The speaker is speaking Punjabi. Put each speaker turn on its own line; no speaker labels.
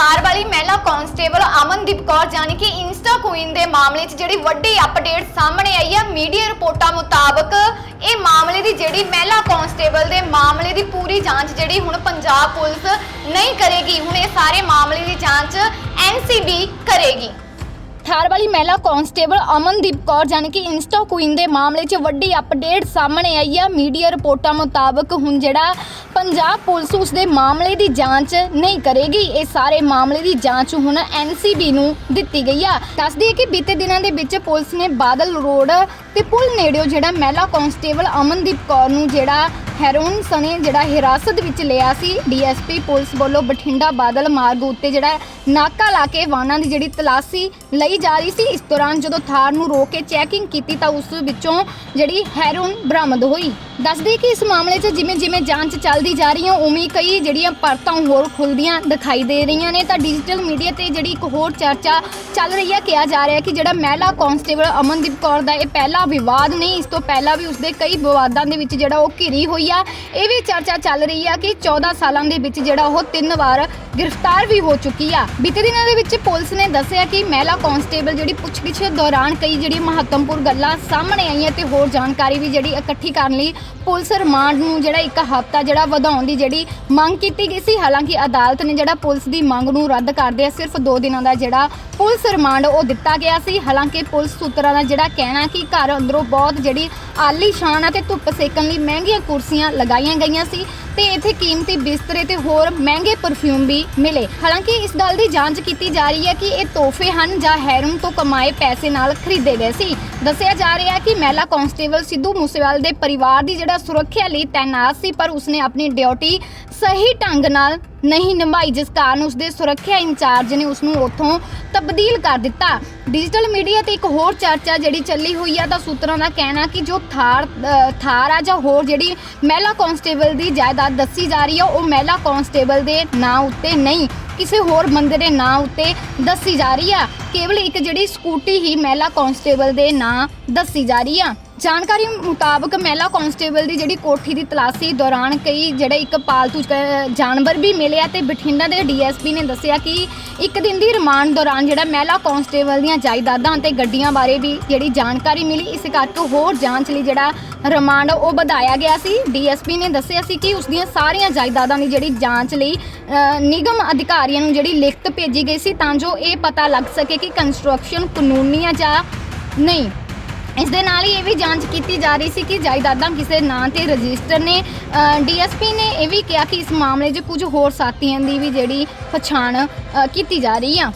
ਥਾਰ ਵਾਲੀ ਮਹਿਲਾ ਕਾਂਸਟੇਬਲ ਅਮਨਦੀਪ ਕੌਰ ਜਾਨੀ ਕਿ ਇੰਸਟਾ ਕੁਈਨ ਦੇ ਮਾਮਲੇ 'ਚ ਜਿਹੜੀ ਵੱਡੀ ਅਪਡੇਟ ਸਾਹਮਣੇ ਆਈ ਹੈ ਮੀਡੀਆ ਰਿਪੋਰਟਾਂ ਮੁਤਾਬਕ ਇਹ ਮਾਮਲੇ ਦੀ ਜਿਹੜੀ ਮਹਿਲਾ ਕਾਂਸਟੇਬਲ ਦੇ ਮਾਮਲੇ ਦੀ ਪੂਰੀ ਜਾਂਚ ਜਿਹੜੀ ਹੁਣ ਪੰਜਾਬ ਪੁਲਿਸ ਨਹੀਂ ਕਰੇਗੀ, ਹੁਣ ਇਹ ਸਾਰੇ ਮਾਮਲੇ ਦੀ ਜਾਂਚ ਐਨਸੀਬੀ ਕਰੇਗੀ। ਥਾਰ ਵਾਲੀ ਮਹਿਲਾ ਕਾਂਸਟੇਬਲ ਅਮਨਦੀਪ ਕੌਰ ਜਾਨੀ ਇੰਸਟਾ ਕੁਈਨ ਦੇ ਮਾਮਲੇ 'ਚ ਵੱਡੀ ਅਪਡੇਟ ਸਾਹਮਣੇ ਆਈ ਹੈ ਮੀਡੀਆ ਰਿਪੋਰਟਾਂ ਮੁਤਾਬਕ ਹੁਣ ਜਿਹੜਾ ਪੰਜਾਬ ਪੁਲਿਸ ਉਸ ਦੇ ਮਾਮਲੇ ਦੀ ਜਾਂਚ ਨਹੀਂ ਕਰੇਗੀ। ਇਹ ਸਾਰੇ ਮਾਮਲੇ ਦੀ ਜਾਂਚ ਹੁਣ ਐਨਸੀਬੀ ਨੂੰ ਦਿੱਤੀ ਗਈ ਆ। ਦੱਸਦੀ ਦਈਏ ਕਿ ਬੀਤੇ ਦਿਨਾਂ ਦੇ ਵਿੱਚ ਪੁਲਿਸ ਨੇ ਬਾਦਲ ਰੋਡ ਤੇ ਪੁਲ ਨੇੜਿਓ ਜਿਹੜਾ ਮਹਿਲਾ ਕਾਂਸਟੇਬਲ ਅਮਨਦੀਪ ਕੌਰ ਨੂੰ ਜਿਹੜਾ ਹੈਰੋਨ ਸਣੇ ਜਿਹੜਾ ਹਿਰਾਸਤ ਵਿੱਚ ਲਿਆ ਸੀ, ਡੀਐਸਪੀ ਪੁਲਿਸ ਵੱਲੋਂ ਬਠਿੰਡਾ ਬਾਦਲ ਮਾਰਗ ਉੱਤੇ ਜਿਹੜਾ ਨਾਕਾ ਲਾ ਕੇ ਵਾਹਨਾਂ ਦੀ ਜਿਹੜੀ ਤਲਾਸ਼ੀ ਲਈ ਜਾ ਰਹੀ ਸੀ, ਇਸ ਦੌਰਾਨ ਜਦੋਂ ਥਾਰ ਨੂੰ ਰੋਕ ਕੇ ਚੈਕਿੰਗ ਕੀਤੀ ਤਾਂ ਉਸ ਵਿੱਚੋਂ ਜਿਹੜੀ ਹੈਰੋਨ ਬਰਾਮਦ ਹੋਈ। ਦੱਸਦੇ ਕਿ ਇਸ ਮਾਮਲੇ 'ਚ ਜਿਵੇਂ ਜਿਵੇਂ ਜਾਂਚ ਚੱਲਦੀ ਜਾ ਰਹੀ ਹੈ, ਉਵੇਂ ਕਈ ਜਿਹੜੀਆਂ ਪਰਤਾਂ ਹੋਰ ਖੁੱਲਦੀਆਂ ਦਿਖਾਈ ਦੇ ਰਹੀਆਂ ਨੇ। ਤਾਂ ਡਿਜੀਟਲ ਮੀਡੀਆ ਤੇ ਜਿਹੜੀ ਇੱਕ ਹੋਰ ਚਰਚਾ ਚੱਲ ਰਹੀ ਹੈ, ਕਿਹਾ ਜਾ ਰਿਹਾ ਕਿ ਜਿਹੜਾ ਮਹਿਲਾ ਕਾਂਸਟੇਬਲ ਅਮਨਦੀਪ ਕੌਰ ਦਾ ਇਹ ਪਹਿਲਾ ਵਿਵਾਦ ਨਹੀਂ, ਇਸ ਤੋਂ ਪਹਿਲਾਂ ਵੀ ਉਸਦੇ ਕਈ ਵਿਵਾਦਾਂ ਦੇ ਵਿੱਚ ਜਿਹੜਾ ਉਹ ਘਿਰੀ ਹੋਈ ਆ। ਇਹ ਵੀ ਚਰਚਾ ਚੱਲ ਰਹੀ ਆ ਕਿ 14 ਸਾਲਾਂ ਦੇ ਵਿੱਚ ਜਿਹੜਾ ਉਹ ਤਿੰਨ ਵਾਰ ਗ੍ਰਿਫਤਾਰ ਵੀ ਹੋ ਚੁੱਕੀ ਆ। ਬੀਤੇ ਦਿਨਾਂ ਦੇ ਵਿੱਚ ਪੁਲਿਸ ਨੇ ਦੱਸਿਆ ਕਿ ਮਹਿਲਾ ਕਾਂਸਟੇਬਲ ਜਿਹੜੀ ਪੁੱਛਗਿੱਛ ਦੌਰਾਨ ਕਈ ਜਿਹੜੀ ਮਹੱਤਵਪੂਰਨ ਗੱਲਾਂ ਸਾਹਮਣੇ ਆਈਆਂ ਤੇ ਹੋਰ ਜਾਣਕਾਰੀ ਵੀ ਜਿਹੜੀ ਇਕੱਠੀ ਕਰਨ ਲਈ ਪੁਲਿਸ ਰਿਮਾਂਡ ਨੂੰ ਜਿਹੜਾ ਇੱਕ ਹਫ਼ਤਾ ਜਿਹੜਾ ਵਧਾਉਣ ਦੀ ਜਿਹੜੀ ਮੰਗ ਕੀਤੀ ਗਈ ਸੀ। ਹਾਲਾਂਕਿ ਅਦਾਲਤ ਨੇ ਜਿਹੜਾ ਪੁਲਿਸ ਦੀ ਮੰਗ ਨੂੰ ਰੱਦ ਕਰਦਿਆਂ ਸਿਰਫ 2 ਦਿਨਾਂ ਦਾ ਜਿਹੜਾ ਪੁਲਿਸ ਰਿਮਾਂਡ ਉਹ ਦਿੱਤਾ ਗਿਆ ਸੀ। ਹਾਲਾਂਕਿ ਪੁਲਿਸ ਸੂਤਰਾਂ ਦਾ ਜਿਹੜਾ ਕਹਿਣਾ ਕਿ ਘਰ ਅੰਦਰੋਂ ਬਹੁਤ ਜਿਹੜੀ ਆਲੀਸ਼ਾਨ ਅਤੇ ਧੁੱਪ ਸੇਕਣ ਲਈ ਮਹਿੰਗੀਆਂ ਕੁਰਸੀਆਂ ਲਗਾਈਆਂ ਗਈਆਂ ਸੀ ਤੇ ਇੱਥੇ ਕੀਮਤੀ ਬਿਸਤਰੇ ਤੇ ਹੋਰ ਮਹਿੰਗੇ ਪਰਫਿਊਮ ਵੀ ਮਿਲੇ। ਹਾਲਾਂਕਿ ਇਸ ਗੱਲ ਦੀ ਜਾਂਚ ਕੀਤੀ ਜਾ ਰਹੀ ਹੈ ਕਿ ਇਹ ਤੋਹਫੇ ਹਨ ਜਾਂ ਹੈਰਮ ਤੋਂ ਕਮਾਏ ਪੈਸੇ ਨਾਲ ਖਰੀਦੇ ਗਏ ਸੀ। ਦੱਸਿਆ ਜਾ ਰਿਹਾ ਹੈ ਕਿ ਮਹਿਲਾ ਕਾਂਸਟੇਬਲ ਸਿੱਧੂ ਮੂਸੇਵਾਲ ਦੇ ਪਰਿਵਾਰ ਦੀ ਜਿਹੜਾ ਸੁਰੱਖਿਆ ਲਈ ਤਾਇਨਾਤ ਸੀ, ਪਰ ਉਸਨੇ ਆਪਣੀ ਡਿਊਟੀ ਸਹੀ ਢੰਗ ਨਾਲ ਨਹੀਂ ਨਿਭਾਈ, ਜਿਸ ਕਾਰਨ ਉਸਦੇ ਸੁਰੱਖਿਆ ਇੰਚਾਰਜ ਨੇ ਉਸ ਨੂੰ ਉੱਥੋਂ ਤਬਦੀਲ ਕਰ ਦਿੱਤਾ। ਡਿਜੀਟਲ ਮੀਡੀਆ ਤੇ ਇੱਕ ਹੋਰ ਚਰਚਾ ਜਿਹੜੀ ਚੱਲੀ ਹੋਈ ਆ, ਤਾਂ ਸੂਤਰਾਂ ਦਾ ਕਹਿਣਾ ਕਿ ਜੋ ਥਾਰ ਥਾਰ ਆ ਜਾਂ ਹੋਰ ਜਿਹੜੀ ਮਹਿਲਾ ਕਾਂਸਟੇਬਲ ਦੀ ਜਾਇਦਾਦ ਦੱਸੀ ਜਾ ਰਹੀ ਆ, ਉਹ ਮਹਿਲਾ ਕਾਂਸਟੇਬਲ ਦੇ ਨਾਂ ਉੱਤੇ ਨਹੀਂ। ਕਿਸੇ ਹੋਰ ਬੰਦੇ ਦੇ ਨਾਂ ਉੱਤੇ ਦੱਸੀ ਜਾ ਰਹੀ ਆ। ਕੇਵਲ ਇੱਕ ਜਿਹੜੀ ਸਕੂਟੀ ਹੀ ਮਹਿਲਾ ਕਾਂਸਟੇਬਲ ਦੇ ਨਾਂ ਦੱਸੀ ਜਾ ਰਹੀ ਆ। ਜਾਣਕਾਰੀ ਮੁਤਾਬਕ ਮਹਿਲਾ ਕਾਂਸਟੇਬਲ ਦੀ ਜਿਹੜੀ ਕੋਠੀ ਦੀ ਤਲਾਸ਼ੀ ਦੌਰਾਨ ਕਈ ਜਿਹੜੇ ਇੱਕ ਪਾਲਤੂ ਜ- ਜਾਨਵਰ ਵੀ ਮਿਲਿਆ ਤੇ ਬਠਿੰਡਾ ਦੇ ਡੀਐਸਪੀ ਨੇ ਦੱਸਿਆ ਕਿ ਇੱਕ ਦਿਨ ਦੀ ਰਿਮਾਂਡ ਦੌਰਾਨ ਜਿਹੜਾ ਮਹਿਲਾ ਕਾਂਸਟੇਬਲ ਦੀਆਂ ਜਾਇਦਾਦਾਂ ਤੇ ਗੱਡੀਆਂ ਬਾਰੇ ਵੀ ਜਿਹੜੀ ਜਾਣਕਾਰੀ ਮਿਲੀ ਇਸ ਕਰਕੇ ਹੋਰ ਜਾਂਚ ਲਈ ਜਿਹੜਾ ਰਿਮਾਂਡ ਉਹ ਵਧਾਇਆ ਗਿਆ ਸੀ। ਡੀਐਸਪੀ ਨੇ ਦੱਸਿਆ ਸੀ ਕਿ ਉਸ ਦੀਆਂ ਸਾਰੀਆਂ ਜਾਇਦਾਦਾਂ ਦੀ ਜਿਹੜੀ ਜਾਂਚ ਲਈ ਅ, ਨਿਗਮ ਅਧਿਕਾਰੀਆਂ ਨੂੰ ਜਿਹੜੀ ਲਿਖਤ ਭੇਜੀ ਗਈ ਸੀ ਤਾਂ ਜੋ ਇਹ ਪਤਾ ਲੱਗ ਸਕੇ ਕਿ ਕੰਸਟਰਕਸ਼ਨ ਕਾਨੂੰਨੀ ਆ ਜਾਂ ਨਹੀਂ। ਇਸ ਦੇ ਨਾਲ ਹੀ ਇਹ ਵੀ ਜਾਂਚ ਕੀਤੀ ਜਾ ਰਹੀ ਸੀ ਕਿ ਜਾਇਦਾਦਾਂ ਕਿਸੇ ਨਾਂ ਤੇ ਰਜਿਸਟਰ ਨੇ ਡੀਐਸਪੀ ਨੇ ਇਹ ਵੀ ਕਿਹਾ ਕਿ ਇਸ ਮਾਮਲੇ 'ਚ ਕੁਝ ਹੋਰ ਸਾਥੀਆਂ ਦੀ ਵੀ ਜਿਹੜੀ ਪਛਾਣ ਕੀਤੀ ਜਾ ਰਹੀ ਆ।